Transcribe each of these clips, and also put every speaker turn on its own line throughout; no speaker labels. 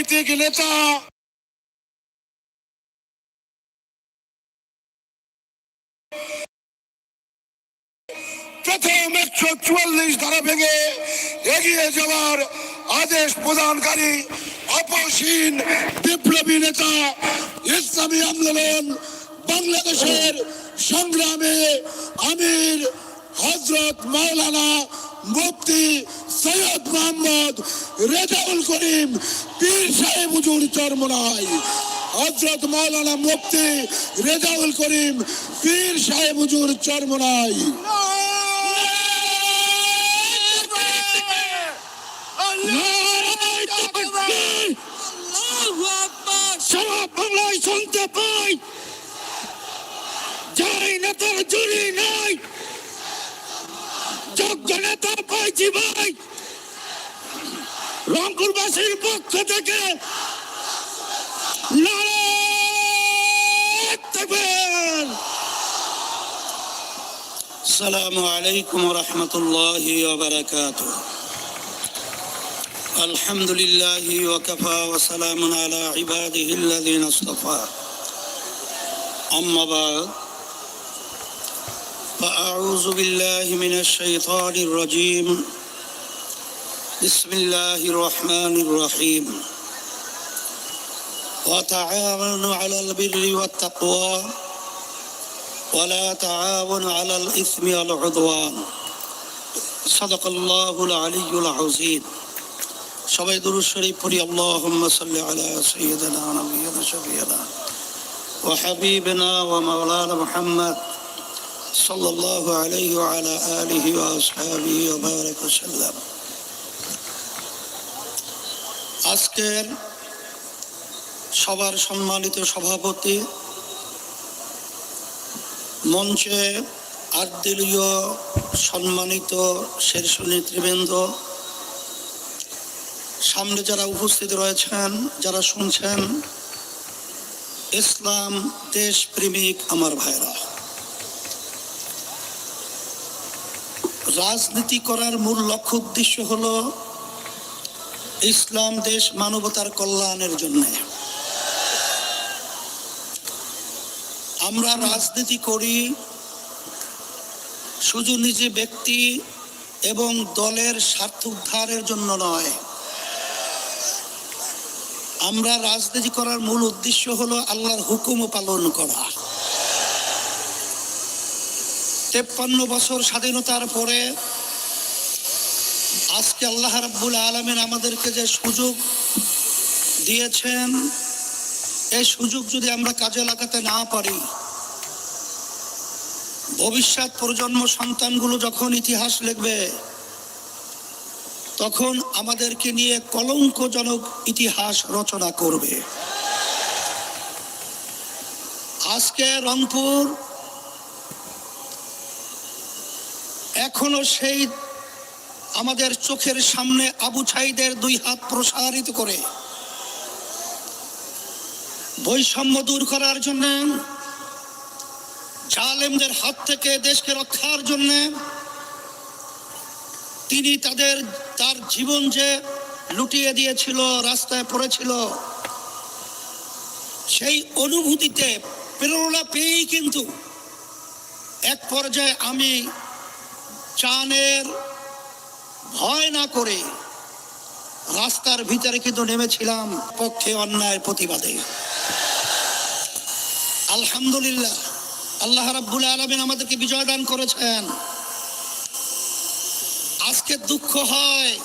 রাজনৈতিক নেতা প্রথম একশো চুয়াল্লিশ ধারা ভেঙে এগিয়ে যাওয়ার আদেশ প্রদানকারী অপসীন বিপ্লবী নেতা ইসলামী আন্দোলন বাংলাদেশের সংগ্রামে আমির হজরত মাওলানা মুফতি সৈয়দ মোহাম্মদ রেজাউল করিম পীর সাহেব হুজুর চরমনাই হজরত মাওলানা মুফতি রেজাউল করিম পীর সাহেব হুজুর চরমনাই! সারা শুনতে পাই যাই নেতার জুড়ি নাই যোগ্য নেতা পাইছি ভাই রংপুরবাসীর পক্ষ থেকে নারায় তাকবীর!
السلام عليكم ورحمة الله وبركاته الحمد لله وكفى وسلام على عباده الذين اصطفى أما بعد فأعوذ بالله من الشيطان الرجيم بسم الله الرحمن الرحيم وتعاونوا على البر والتقوى ولا تعاون على الإثم والعدوان صدق الله العلي العظيم সবাই দুরুদ শরীফ পড়ি আল্লাহুম্মা সাল্লি আলা সাইয়্যিদিনা ওয়া নাবিয়িনা শাফিয়িনা ওয়া হাবিবিনা ওয়া মাওলানা মুহাম্মদ ওয়া আলা আলিহি ওয়া আসহাবিহি ওয়া বারাকা ওয়াসাল্লাম। আজকের সবার সম্মানিত সভাপতি মঞ্চে আটদলীয় সম্মানিত শীর্ষ নেতৃবৃন্দ, সামনে যারা উপস্থিত রয়েছেন, যারা শুনছেন, ইসলাম দেশ প্রেমিক আমার ভাইরা। রাজনীতি করার মূল লক্ষ্য উদ্দেশ্য হল ইসলাম, দেশ, মানবতার কল্যাণের জন্য। আমরা রাজনীতি করি শুধু নিজে ব্যক্তি এবং দলের স্বার্থ উদ্ধারের জন্য নয়। আমরা রাজনীতি করার মূল উদ্দেশ্য হলো আল্লাহর হুকুম পালন করা। তেপ্পান্ন বছর স্বাধীনতার পরে আজকে আল্লাহ রাব্বুল আলমিন আমাদেরকে যে সুযোগ দিয়েছেন, এই সুযোগ যদি আমরা কাজে লাগাতে না পারি, ভবিষ্যৎ প্রজন্ম সন্তানগুলো যখন ইতিহাস লিখবে, তখন আমাদেরকে নিয়ে কলঙ্কজনক ইতিহাস রচনা করবে। আজকে রংপুর এখনও সেই আমাদের চোখের সামনে আবু ছাইদের দুই হাত প্রসারিত করে। বৈষম্য দূর করার জন্য, জালেমদের হাত থেকে দেশকে রক্ষার জন্য তিনি তাদের, তার জীবন যে লুটিয়ে দিয়েছিল, রাস্তায় পড়েছিল, সেই অনুভূতিতে প্রেরণা পেয়েই কিন্তু এক পর্যায়ে আমি চানের ভয় না করে রাস্তার ভিতরে কিন্তু নেমেছিলাম পক্ষে অন্যায়ের প্রতিবাদে। আলহামদুলিল্লাহ, আল্লাহ রাব্বুল আলমিন আমাদেরকে বিজয় দান করেছেন। আজকে দুঃখ হয়।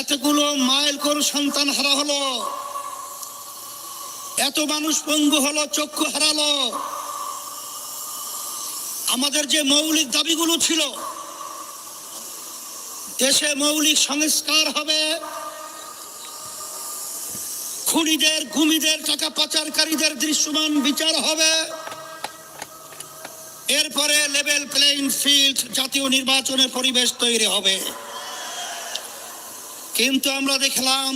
এতগুলো মাইল কর সন্তান হারা হলো। এত মানুষ পঙ্গু হলো, চক্ষু হারালো। আমাদের যে মৌলিক দাবিগুলো ছিল, দেশে মৌলিক সংস্কার হবে। খুনিদের, গুমিদের টাকা পাচারকারীদের দৃশ্যমান বিচার হবে। এরপরে লেভেল প্লেইং ফিল্ড জাতীয় নির্বাচনের পরিবেশ তৈরি হবে। কিন্তু আমরা দেখলাম,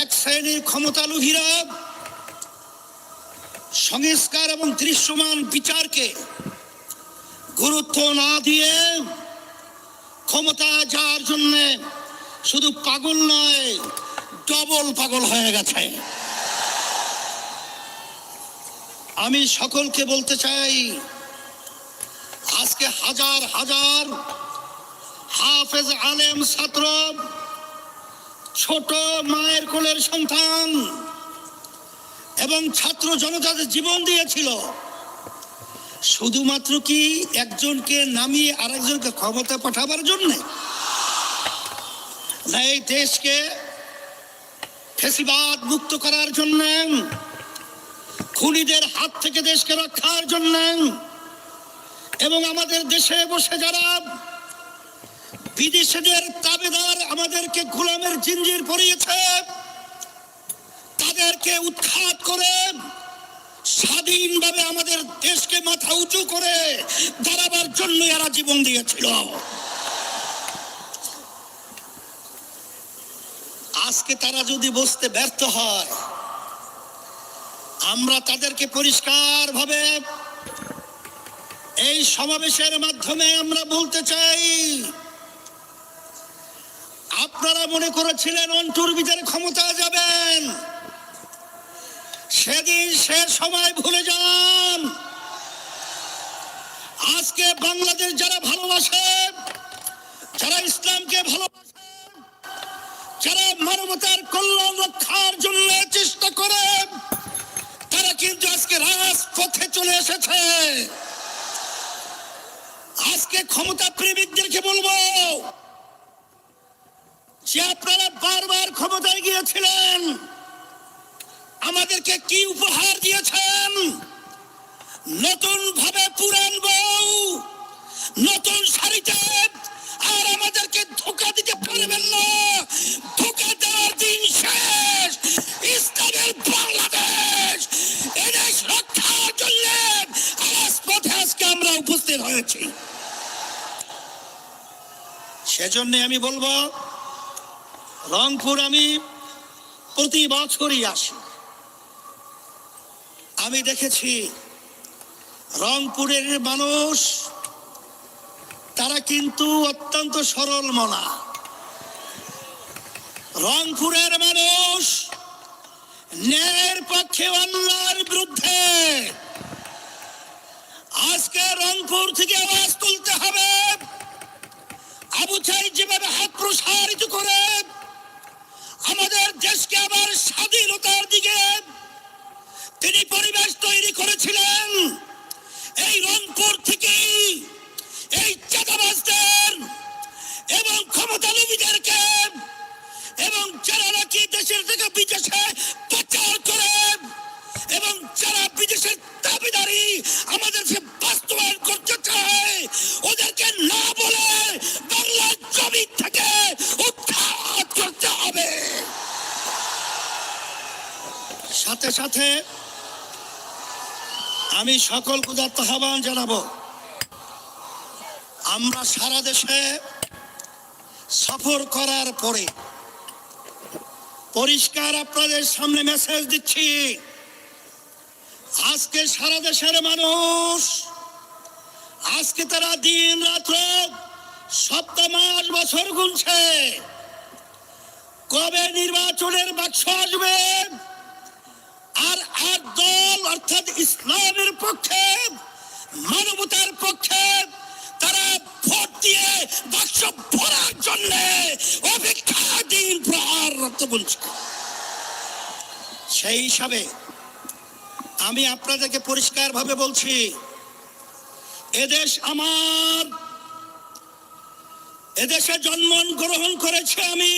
এক শ্রেণির ক্ষমতালুভীরা সংস্কার এবং দৃশ্যমান বিচারকে গুরুত্ব না দিয়ে ক্ষমতা যাওয়ার জন্য শুধু পাগল নয় ডবল পাগল হয়ে গেছে। আমি সকলকে বলতে চাই, আজকে হাজার হাজার হাফেজ আলেম ছাত্র, ছোট মায়ের কোলের সন্তান এবং ছাত্র জনতাদের জীবন দিয়েছিল, শুধুমাত্র কি একজনকে নামিয়ে আরেকজনকে ক্ষমতা পাঠাবার জন্যে? না, এই দেশকে ফেসিবাদ মুক্ত করার জন্য, খুনিদের হাত থেকে দেশকে রক্ষার জন্য, এবং আমাদের দেশে বসে যারা বিদেশিদের তাবেদার আমাদেরকে গোলামের জিঞ্জির পরিয়েছে তাদেরকে উৎখাত করে স্বাধীনভাবে আমাদের দেশকে মাথা উঁচু করে দাঁড়াবার জন্য এরা জীবন দিয়েছিল। আজকে তারা যদি বসতে ব্যর্থ হয়, আমরা তাদেরকে পরিষ্কার ভাবে এই সমাবেশের মাধ্যমে আমরা বলতে চাই, আপনারা মনে করেছিলেন অন্টুর ভিতরে ক্ষমতা যাবেন। সেদিন সে সময় ভুলে যান। আজকে বাংলাদেশ যারা ভালোবাসে, যারা ইসলামকে ভালোবাসে, যারা মানবতার কল্যাণ রক্ষার জন্য চেষ্টা করে, তারা কিন্তু আজকে রাজপথে চলে এসেছে। আজকে ক্ষমতা প্রেমিকদেরকে বলব যে আপনারা বারবার ক্ষমতায় গিয়েছিলেন। আমাদেরকে কি উপহার দিয়েছেন? নতুন ভাবে পুরান বউ, নতুন শাড়িতে আর আমাদেরকে ধোকা দিতে পারবেন না। ধোকা দেওয়ার দিন শেষ। ইসলামের বাংলাদেশ, এদেশ রক্ষার জন্য রাজপথে আজকে আমরা উপস্থিত হয়েছি। সেজন্য আমি বলব, রংপুর আমি প্রতি বছরই আসি। আমি দেখেছি রংপুরের মানুষ, তারা কিন্তু অত্যন্ত সরল মনা। রংপুরের মানুষ ন্যায়ের পক্ষে অন্যায়ের বিরুদ্ধে। আজকে রংপুর থেকে আওয়াজ তুলতে হবে। আবু চাই যেভাবে হাত প্রসারিত করে আমাদের দেশকে আবার স্বাধীনতার দিকে তিনি পরিবেশ তৈরি করেছিলেন। এই রংপুর থেকে এই চাঁদাবাজদের এবং ক্ষমতা লোভীদেরকে এবং যারা নাকি দেশের থেকে বিদেশে পাচার করে এবং যারা বিদেশের দাবিদারি আমাদের সে বাস্তবায়ন করতে চায়, ওদেরকে না বলে বাংলার জমি থেকে উৎখাত করতে হবে। সাথে সাথে আমি সকল ক্ষুদার্ত আহ্বান জানাব। আমরা সারা দেশে সফর করার পরে পরিষ্কার আপনাদের সামনে মেসেজ দিচ্ছি। আজকে সারা দেশের মানুষ, আজকে তারা দিন রাত্র সপ্তাহ, মাস, বছর গুনছে। কবে নির্বাচনের বাক্স আসবে? আর এক দল, অর্থাৎ ইসলামের পক্ষে, মানবতার পক্ষে, তারা ভোট দিয়ে বাক্স ভরার জন্য অপেক্ষা দিন প্রহার রক্ত বলছে সেই হিসাবে আমি আপনাদেরকে পরিষ্কারভাবে বলছি, এদেশ আমার, এদেশে জন্ম গ্রহণ করেছে আমি।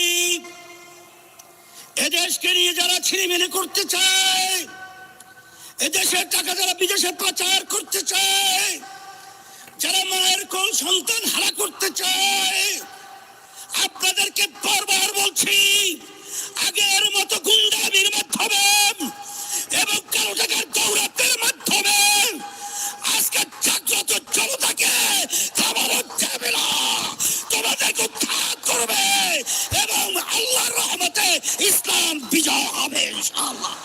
এদেশকে নিয়ে যারা ছিনিমিনি করতে চায় এদেশের টাকা যারা বিদেশে পাচার করতে চায়, যারা মায়ের কোল সন্তান হারা করতে চায়, আপনাদেরকে বারবার বলছি, আগের মতো গুন্ডামির মাধ্যমে এবং কারও টাকার দৌরাত্মের মাধ্যমে আজকে জাগ্রত জনতাকে খাবারও যাবে না তোমাদেরকে উৎখাত করবে এবং আল্লাহর রহমতে ইসলাম বিজয় হবে ইনশাআল্লাহ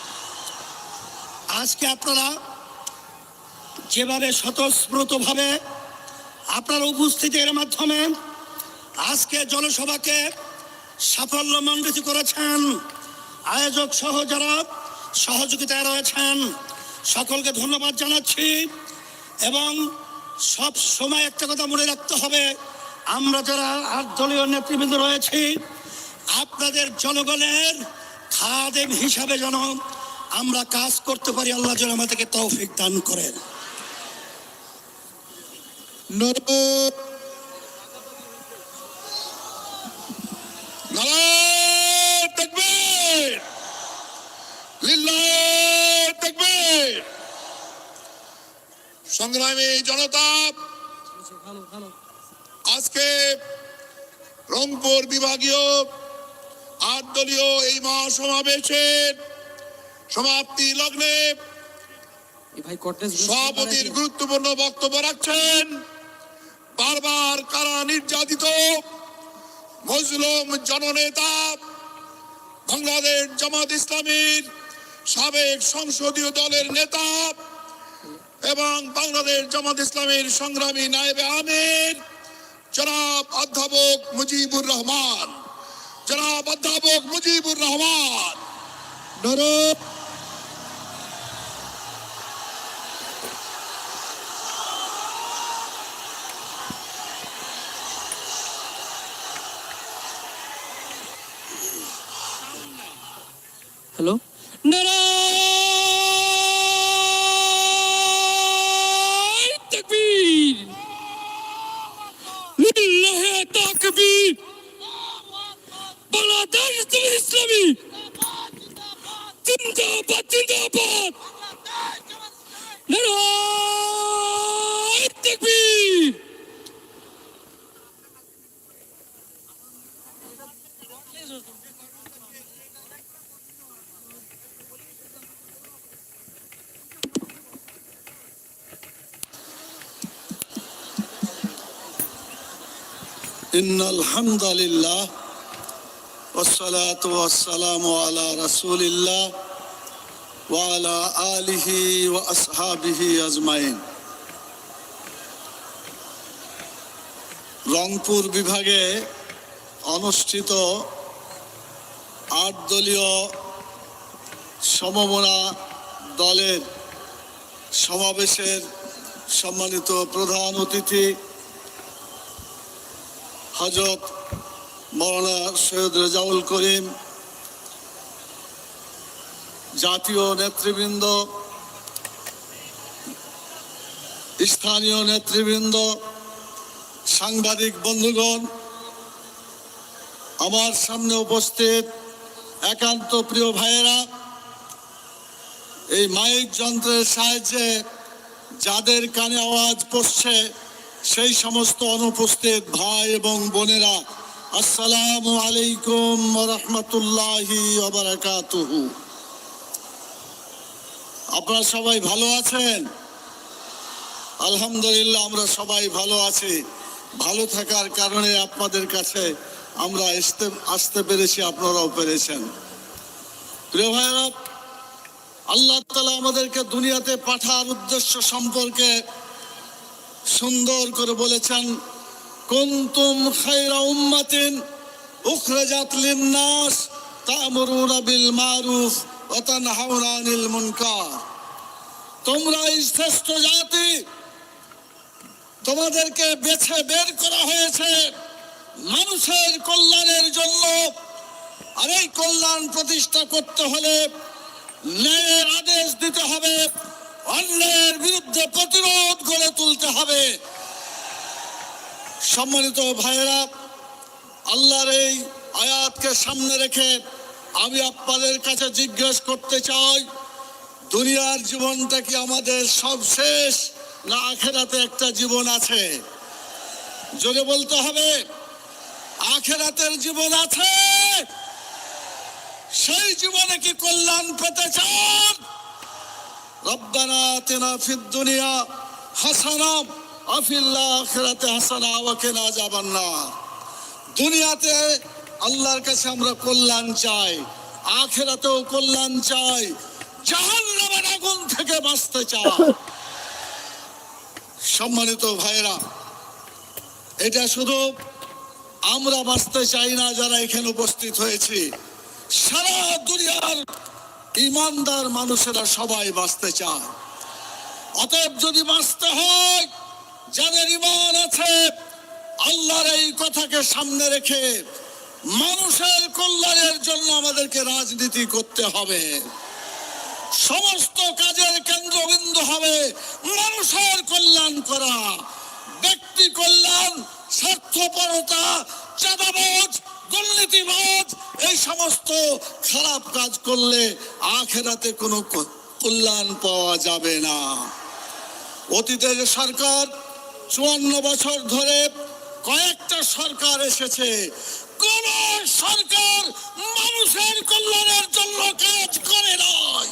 আজকে আপনারা যেভাবে স্বতঃস্ফূর্ত ভাবে আপনার উপস্থিতির মাধ্যমে আজকে জনসভাকে সাফল্য
সাফল্যমণ্ডিত করেছেন, আয়োজক সহ যারা সহযোগিতায় রয়েছেন, সকলকে ধন্যবাদ জানাচ্ছি। এবং সব সময় একটা কথা মনে রাখতে হবে, আমরা যারা আর দলীয় নেতৃবৃন্দ রয়েছি, আপনাদের জনগণের খাদেম হিসাবে যেন আমরা কাজ করতে পারি, আল্লাহ যেন আমাদেরকে তৌফিক দান করেন।
সংগ্রামী জনতা, আজকে রংপুর বিভাগীয় আট দলীয় এই মহাসমাবেশের সমাপ্তি লগ্নে সভাপতির গুরুত্বপূর্ণ বক্তব্য রাখছেন। বারবার কারা নির্যাতিত মজলুম জননেতা বাংলাদেশ জামাত ইসলামীর সাবেক সংসদীয় দলের নেতা এবং বাংলাদেশ জামাত ইসলামীর সংগ্রামী নায়েবে আমির জনাব অধ্যাপক মুজিবুর রহমান। জনাব অধ্যাপক মুজিবুর রহমান।
হ্যালো
বাংলাদেশ ইসলামী জিন্দাবাদ জিন্দাবাদ
إن الحمد لله والصلاة والسلام على رسول الله وعلى آله وأصحابه أجمعين রংপুর বিভাগে অনুষ্ঠিত আট দলীয় সমমনা দলের সমাবেশের সম্মানিত প্রধান অতিথি হজরত মৌলানা সৈয়দ রেজাউল করিম, জাতীয় নেতৃবৃন্দ, স্থানীয় নেতৃবৃন্দ, সাংবাদিক বন্ধুগণ, আমার সামনে উপস্থিত একান্ত প্রিয় ভাইয়েরা, এই মাইক যন্ত্রের সাহায্যে যাদের কানে আওয়াজ পড়ছে সেই সমস্ত অনুপস্থিত ভাই এবং বোনেরা, আসসালামু আলাইকুম রহমতুল্লাহি আপনারা সবাই ভালো আছেন? আলহামদুলিল্লাহ, আমরা সবাই ভালো আছি। ভালো থাকার কারণে আপনাদের কাছে আমরা আসতে আসতে পেরেছি, আপনারাও পেরেছেন। প্রিয় ভাইরা আল্লাহ তালা আমাদেরকে দুনিয়াতে পাঠার উদ্দেশ্য সম্পর্কে সুন্দর করে বলেছেন, কুনতুম খায়রা উম্মাতিন উখরাজাত লিন-নাস তা'মুরুনা বিল মারুফ ওয়া তানহাউনা আনিল মুনকার। তোমরা শ্রেষ্ঠ জাতি, তোমাদেরকে বেছে বের করা হয়েছে মানুষের কল্যাণের জন্য। আর এই কল্যাণ প্রতিষ্ঠা করতে হলে ন্যায়ের আদেশ দিতে হবে। অন্যায়ের বিরুদ্ধে প্রতিরোধ গড়ে তুলতে হবে। সম্মানিত ভাইয়েরা, আল্লাহর এই আয়াতকে সামনে রেখে আমি আপনাদের কাছে জিজ্ঞেস করতে চাই, দুনিয়ার জীবনটা কি আমাদের সব শেষ না আখেরাতে একটা জীবন আছে? জোরে বলতে হবে, আখেরাতের জীবন আছে। সেই জীবনে কি কল্যাণ পেতে চান? দুনিয়া হাসানা আফিল আখিরাতে হাসানা আযাবান নার দুনিয়াতে আল্লাহর কাছে আমরা কল্যাণ চাই, আখিরাতেও কল্যাণ চাই জাহান্নামের আগুন থেকে বাঁচতে চাই। সম্মানিত ভাইরা এটা শুধু আমরা বাঁচতে চাই না, যারা এখানে উপস্থিত হয়েছি, সারা দুনিয়ার ইমানদার মানুষেরা সবাই বাঁচতে চায়। অতএব যদি বাঁচতে হয়, যাদের ইমান আছে, আল্লাহর এই কথাকে সামনে রেখে মানুষের কল্যাণের জন্য আমাদেরকে রাজনীতি করতে হবে। সমস্ত কাজের কেন্দ্রবিন্দু হবে মানুষের কল্যাণ করা। ব্যক্তি কল্যাণ, স্বার্থপরতা, চাঁদাবাজ দুর্নীতিবাজ, এই সমস্ত খারাপ কাজ করলে আখেরাতে কোনো কল্যাণ পাওয়া যাবে না। অতীতের সরকার চুয়ান্ন বছর ধরে কয়েকটা সরকার এসেছে, কোন সরকার মানুষের কল্যাণের জন্য কাজ করে নয়।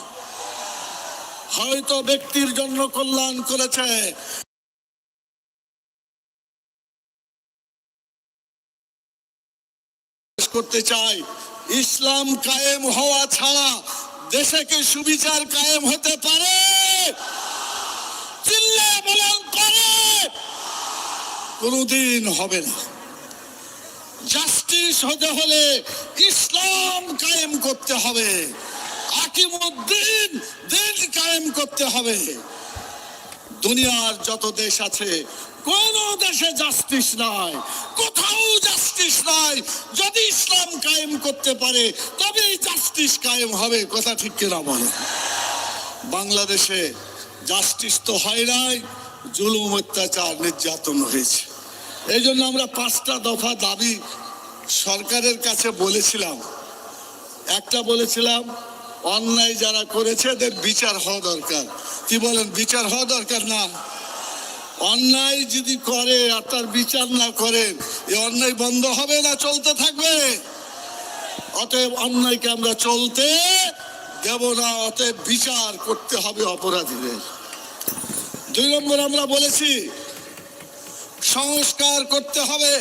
হয়তো ব্যক্তির জন্য কল্যাণ করেছে করতে চাই। ইসলাম কায়েম হওয়া ছাড়া দেশে কি সুবিচার কায়েম হতে পারে? পারে। কোনোদিন হবে না। জাস্টিস হতে হলে ইসলাম কায়েম করতে হবে। আকিমুদ্দিন দিন কায়েম করতে হবে। দুনিয়ার যত দেশ আছে, কোন দেশে জাস্টিস নাই। কোথাও জাস্টিস নাই। যদি ইসলাম কায়েম করতে পারে তবেই জাস্টিস কায়েম হবে, কথা ঠিক কিনা বলে। বাংলাদেশে জাস্টিস তো হয় নাই, জুলুম, অত্যাচার, নির্যাতন হয়েছে। এই জন্য আমরা পাঁচটা দফা দাবি সরকারের কাছে বলেছিলাম। একটা বলেছিলাম, অন্যায় যারা করেছে, এদের বিচার হওয়া দরকার। কি বলেন? বিচার হওয়া দরকার না? অন্যায় যদি করে আর তার বিচার না করেন এই অন্যায় বন্ধ হবে না, চলতে থাকবে। অতএব অন্যায়কে আমরা চলতে দেব না, অতএব বিচার করতে হবে অপরাধীদের। দুই নম্বর আমরা বলেছি, সংস্কার করতে হবে।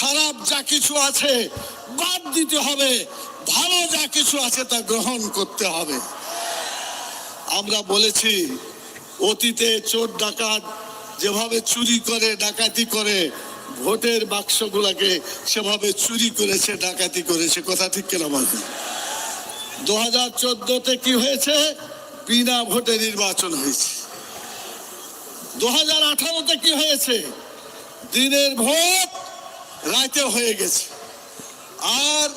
খারাপ যা কিছু আছে, বাদ দিতে হবে। ভালো যা কিছু আছে, তা গ্রহণ করতে হবে। আমরা বলেছি, অতীতে চোর ডাকাত যেভাবে চুরি করে, ডাকাতি করে, ভোটের বাক্সগুলাকে সেভাবে চুরি করেছে, ডাকাতি করেছে, কথা ঠিক কেন বলেন দু হাজার চোদ্দতে কি হয়েছে? বিনা ভোটে নির্বাচন হয়েছে। দু হাজার আঠারোতে কি হয়েছে? দিনের ভোট রাতে হয়ে গেছে। আর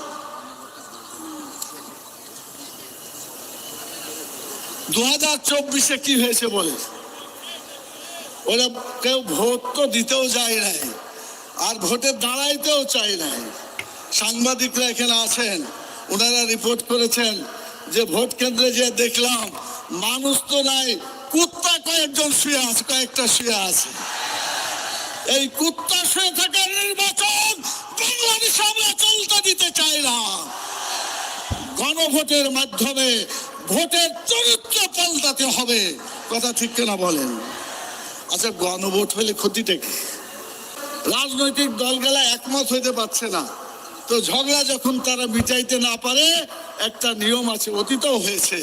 দু হাজার চব্বিশে কি হয়েছে বলে? ওরা কেউ ভোট তো দিতেও যায় নাই, আর ভোটে দাঁড়াইতেও চায় নাই। সাংবাদিকরা এখানে আছেন, ওনারা রিপোর্ট করেছেন যে ভোট কেন্দ্রে যে দেখলাম, মানুষ তো নাই, কুত্তা কয়েকজন শুয়ে আছে, কয়েকটা শুয়ে আছে। এই কুত্তা শুয়ে থাকার নির্বাচন বাংলাদেশে আমরা চলতে দিতে চাই না। গণভোটের মাধ্যমে ভোটের চরিত্র পাল্টাতে হবে, কথা ঠিক কিনা বলেন? আচ্ছা গণভোট হলে ক্ষতিটা কি? রাজনৈতিক দলগুলা একমত হইতে পারছে না। তো ঝগড়া যখন তারা মিটাইতে না পারে, একটা নিয়ম আছে, অতীতও হয়েছে,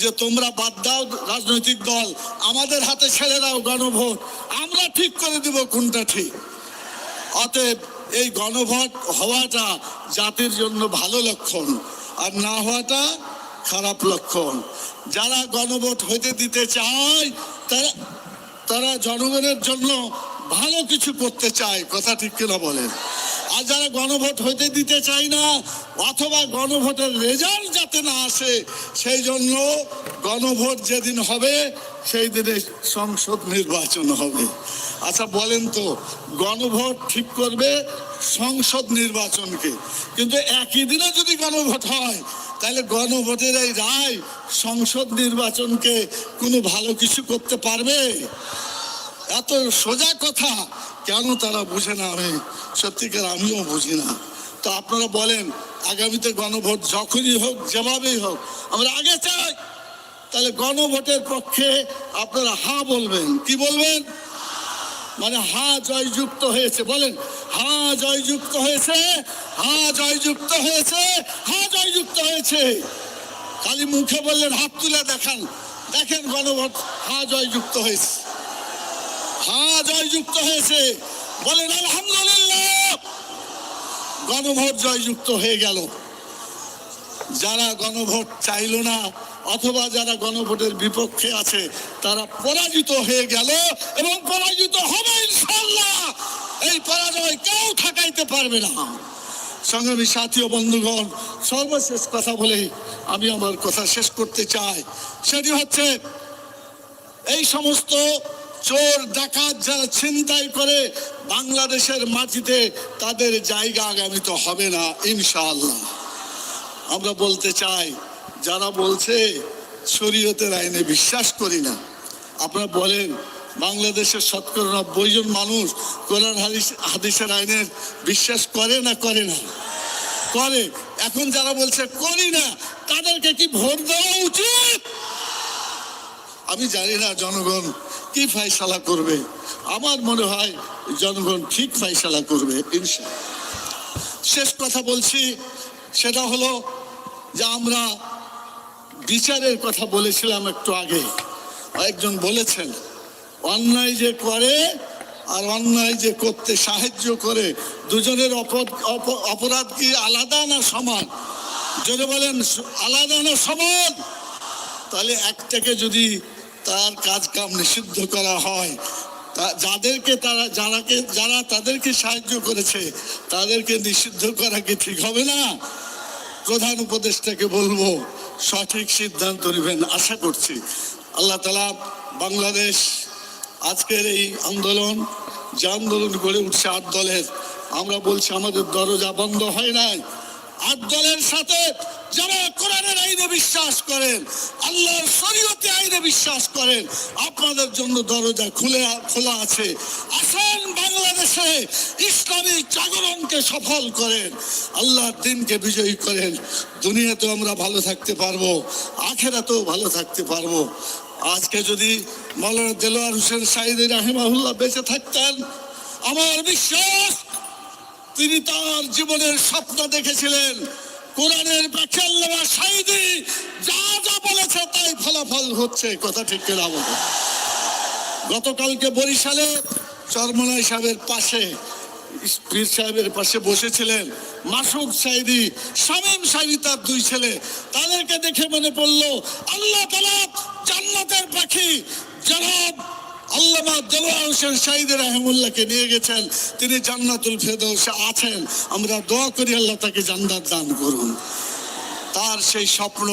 যে তোমরা বাদ দাও রাজনৈতিক দল, আমাদের হাতে ছেড়ে দাও গণভোট, আমরা ঠিক করে দিব কোনটা ঠিক। অতএব এই গণভোট হওয়াটা জাতির জন্য ভালো লক্ষণ, আর না হওয়াটা খারাপ লক্ষণ। যারা গণভোট হইতে দিতে চায়, তারা তারা জনগণের জন্য ভালো কিছু করতে চায়, কথা ঠিক কিনা বলেন? আর যারা গণভোট হইতে দিতে চায় না, অথবা গণভোটের রেজাল্ট যাতে না আসে, সেই জন্য গণভোট যেদিন হবে, সেই দিনে সংসদ নির্বাচন হবে। আচ্ছা বলেন তো, গণভোট ঠিক করবে সংসদ নির্বাচনকে। কিন্তু একই দিনে যদি গণভোট হয় তাহলে গণভোটের এই রায় সংসদ নির্বাচনকে কোনো ভালো কিছু করতে পারবে? এত সোজা কথা কেন তারা বুঝে না আমি সত্যিকার আমিও বুঝি না। তো আপনারা বলেন, আগামীতে গণভোট যখনই হোক, যেভাবেই হোক, আমরা আগে চাই। তাহলে গণভোটের পক্ষে আপনারা হা বলবেন। কি বলবেন? মানে হা জয়যুক্ত হয়েছে, বলেন। হা জয়যুক্ত হয়েছে, হা জয়যুক্ত হয়েছে, হা জয়যুক্ত হয়েছে। খালি মুখে বললেন, হাত তুলে দেখান। দেখেন গণভোট, হা জয়যুক্ত হয়েছে। হা জয়যুক্ত হয়েছে। বলেন, আলহামদুলিল্লাহ। গণভোট জয়যুক্ত হয়ে গেল। যারা গণভোট চাইল না অথবা যারা গণভোটের বিপক্ষে আছে, তারা পরাজিত হয়ে গেল এবং পরাজিত হবে ইনশাল্লাহ এই পরাজয় কেউ ঠেকাইতে পারবে না। সংগ্রামী সাথী ও বন্ধুগণ, সর্বশেষ কথা বলে আমি আমার কথা শেষ করতে চাই। সেটি হচ্ছে, এই সমস্ত চোর, ডাকাত যারা ছিনতাই করে বাংলাদেশের মাটিতে, তাদের জায়গা আগামী তো হবে না, ইনশাআল্লাহ। আমরা বলতে চাই যারা বলছে শরীয়তের আইনে বিশ্বাস করি না, আপনারা বলেন বাংলাদেশের শতকরা নব্বই জন মানুষ কোরআন হাদিস, হাদিসের আইনের বিশ্বাস করে না করে না? করে। এখন যারা বলছে করি না, তাদেরকে কি ভোট দেওয়া উচিত? আমি জানি না জনগণ কি ফাইসালা করবে। আমার মনে হয় জনগণ ঠিক ফাইসালা করবে শেষ কথা বলছি, সেটা হলো যে আমরা বিচারের কথা বলেছিলাম একটু আগে। একজন বলেছেন, অন্যায় যে করে আর অন্যায় যে করতে সাহায্য করে, দুজনের অপরাধ কি আলাদা না সমান? যদি বলেন, আলাদা না সমান? তাহলে একটাকে যদি তার কাজ কাম নিষিদ্ধ করা হয় যাদেরকে তারা যারাকে যারা তাদেরকে সাহায্য করেছে, তাদেরকে নিষিদ্ধ করা কি ঠিক হবে না? প্রধান উপদেষ্টাকে বলব সঠিক সিদ্ধান্ত নেবেন, আশা করছি। আল্লাহ তালা বাংলাদেশ আজকের এই আন্দোলন, যে আন্দোলন গড়ে উঠছে আট দলের, আমরা বলছি আমাদের দরজা বন্ধ হয় নাই। আট দলের সাথে যারা কোরআনের আইনে বিশ্বাস করেন, আল্লাহর শরীয়তে আইনে বিশ্বাস করেন, আপনাদের জন্য দরজা খুলে খোলা আছে। আসেন বাংলাদেশে ইসলামী জাগরণকে সফল করেন, আল্লাহর দিনকে বিজয়ী করেন। দুনিয়াতেও আমরা ভালো থাকতে পারব, আখেরাতেও ভালো থাকতে পারব। আজকে যদি মৌলানা দেলোয়ার হোসেন সাইদি রাহিমাহুল্লাহ বেঁচে থাকতেন, আমার বিশ্বাস, তিনি তার জীবনের স্বপ্ন দেখেছিলেন। কোরআনের ব্যাখ্যাল্লামা সাইদি যা যা বলেছে তাই ফলাফল হচ্ছে, কথা ঠিক কিনা বলো গতকালকে বরিশালে চরমনাই সাহেবের পাশে পীর সাহেবের পাশে বসেছিলেন। মাসুদ সাইদি, শামীম সাইদি তার দুই ছেলে। তাদেরকে দেখে মনে পড়ল, আল্লাহ তালা জান্নাতের পাখি। জনাব আল্লামা দেলোয়ার হোসেন শাহিদ রহমুল্লাহকে নিয়ে গেছেন। তিনি জান্নাতুল ফেরদৌসে আছেন। আমরা দোয়া করি আল্লাহ তাকে জান্নাত দান করুন। তার সেই স্বপ্ন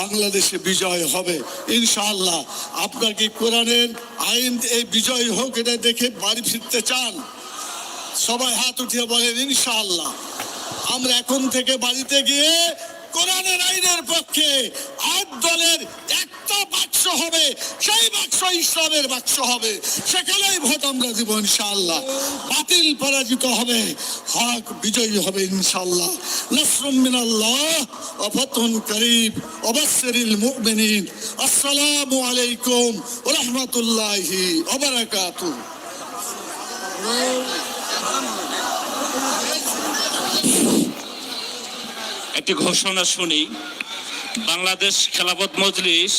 বাংলাদেশে বিজয় হবে। ইনশাআল্লাহ, আপনার কি কোরআনের আইন এই বিজয় হোক এটা দেখে বাড়ি ফিরতে চান? সবাই হাত উঠিয়ে বলেন, ইনশাআল্লাহ। আমরা এখন থেকে বাড়িতে গিয়ে কোরআনের আইনের পক্ষে আট দলের একটা বাক্স হবে। সেই বাক্স ইসলামের বাক্স হবে। সেখানেই ভোট আমরা দিব ইনশাআল্লাহ। বাতিল পরাজিত হবে। হক বিজয়ী হবে ইনশাআল্লাহ। নাসরুম মিনাল্লাহ ওয়া ফাতহুন করিব বাশশিরিল মুমিনিন। আসসালামু আলাইকুম ওয়া রাহমাতুল্লাহি ওয়া বারাকাতুহু
একটি ঘোষণা শুনি। বাংলাদেশ খেলাফত মজলিস